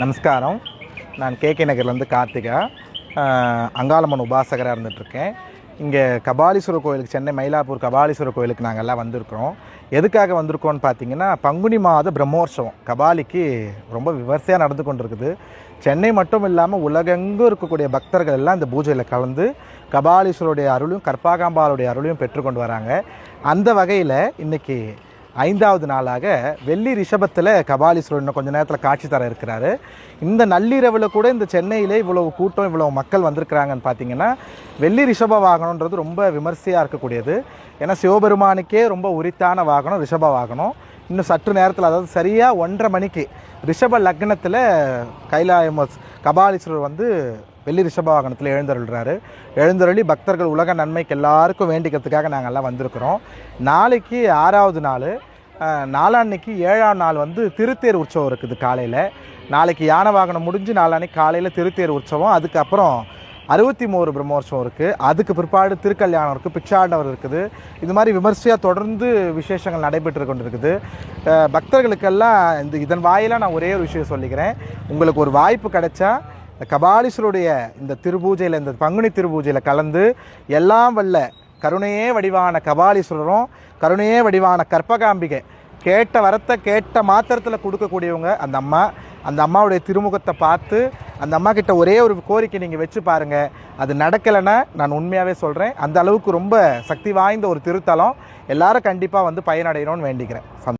நமஸ்காரம். நான் K K நகர்லேருந்து கார்த்திகா. அங்காளம்மன் உபாசகராக இருந்துகிட்ருக்கேன் இங்கே கபாலீஸ்வரர் கோயிலுக்கு சென்னை மயிலாப்பூர் கபாலீஸ்வரர் கோயிலுக்கு நாங்கள் எல்லாம் வந்திருக்கிறோம். எதுக்காக வந்திருக்கோம்னு பார்த்தீங்கன்னா பங்குனி மாத பிரம்மோற்சவம். கபாலிக்கு ரொம்ப விமர்சையாக நடந்து கொண்டு இருக்குது சென்னை மட்டும் இல்லாமல் உலகெங்கும் இருக்கக்கூடிய பக்தர்கள் எல்லாம் இந்த பூஜையில் கலந்து கபாலீஸ்வருடைய அருளையும் கற்பாகாம்பாளுடைய அருளையும் பெற்றுக்கொண்டு வராங்க. அந்த வகையில் இன்றைக்கி ஐந்தாவது நாளாக வெள்ளி ரிஷபத்தில் கபாலீஸ்வரர் இன்னும் கொஞ்ச நேரத்தில் காட்சி தர இருக்கிறாரு. இந்த நள்ளிரவில் கூட இந்த சென்னையிலே இவ்வளவு கூட்டம் இவ்வளவு மக்கள் வந்திருக்கிறாங்கன்னு பார்த்தீங்கன்னா வெள்ளி ரிஷப வாகனம்ன்றது ரொம்ப விமர்சையாக இருக்கக்கூடியது. ஏன்னா சிவபெருமானுக்கே ரொம்ப உரித்தான வாகனம் ரிஷப வாகனம். இன்னும் சற்று நேரத்தில் அதாவது சரியாக ஒன்றரை மணிக்கு ரிஷப லக்னத்தில் கைலாயமஸ் கபாலீஸ்வரர் வந்து வெள்ளி ரிஷப வாகனத்தில் எழுந்தருள்றாரு. எழுந்தருளி பக்தர்கள் உலக நன்மைக்கு எல்லாருக்கும் வேண்டிக்கிறதுக்காக நாங்கள் எல்லாம் வந்திருக்கிறோம். நாளைக்கு ஆறாவது நாள் நாளான்னைக்கு ஏழாம் நாள் வந்து திருத்தேர் உற்சவம் இருக்குது காலையில். நாளைக்கு யானை வாகனம் முடிஞ்சு நாளான்னைக்கு காலையில் திருத்தேர் உற்சவம். அதுக்கப்புறம் அறுபத்தி மூணு பிரம்மோற்சவம் இருக்குது அதுக்கு பிற்பாடு திருக்கல்யாணம் இருக்குது பிச்சாண்டவர் இருக்குது. இது மாதிரி விமர்சையாக தொடர்ந்து விசேஷங்கள் நடைபெற்று கொண்டிருக்குது. இருக்குது பக்தர்களுக்கெல்லாம் இந்த இதன் வாயிலாக நான் ஒரே ஒரு விஷயம் சொல்லிக்கிறேன். உங்களுக்கு ஒரு வாய்ப்பு கிடைச்சா இந்த கபாலீஸ்வருடைய இந்த திருபூஜையில் இந்த பங்குனி திருபூஜையில் கலந்து எல்லாம் வல்ல கருணையே வடிவான கபாலீஸ்வரரும் கருணையே வடிவான கற்பகாம்பிகை கேட்ட வரத்தை கேட்ட மாத்திரத்தில் கொடுக்கக்கூடியவங்க அந்த அம்மா. அந்த அம்மாவுடைய திருமுகத்தை பார்த்து அந்த அம்மா கிட்ட ஒரே ஒரு கோரிக்கை நீங்கள் வச்சு பாருங்கள் அது நடக்கலைன்னா நான் உண்மையாகவே சொல்கிறேன் அந்த அளவுக்கு ரொம்ப சக்தி வாய்ந்த ஒரு திருத்தலம். எல்லாரும் கண்டிப்பாக வந்து பயனடையணும்னு வேண்டிக்கிறேன்.